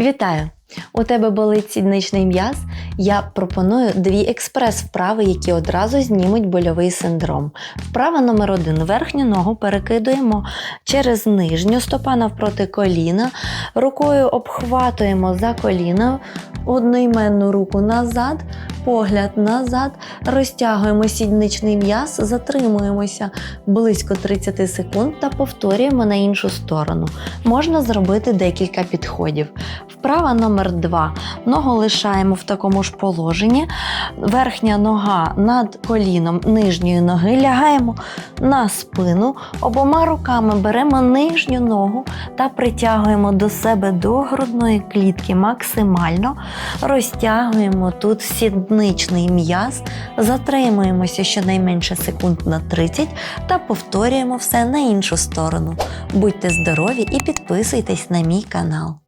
Вітаю! У тебе болить сідничний м'яз? Я пропоную дві експрес-вправи, які одразу знімуть больовий синдром. Вправа номер один. Верхню ногу перекидуємо через нижню стопа навпроти коліна. Рукою обхватуємо за коліна, одноіменну руку назад, погляд назад, розтягуємо сідничний м'яз, затримуємося близько 30 секунд та повторюємо на іншу сторону. Можна зробити декілька підходів. Вправа номер 2. Ногу лишаємо в такому ж положенні. Верхня нога над коліном нижньої ноги лягаємо на спину. Обома руками беремо нижню ногу та притягуємо до себе до грудної клітки максимально. Розтягуємо тут сідничний м'яз, затримуємося щонайменше секунд на 30 та повторюємо все на іншу сторону. Будьте здорові і підписуйтесь на мій канал.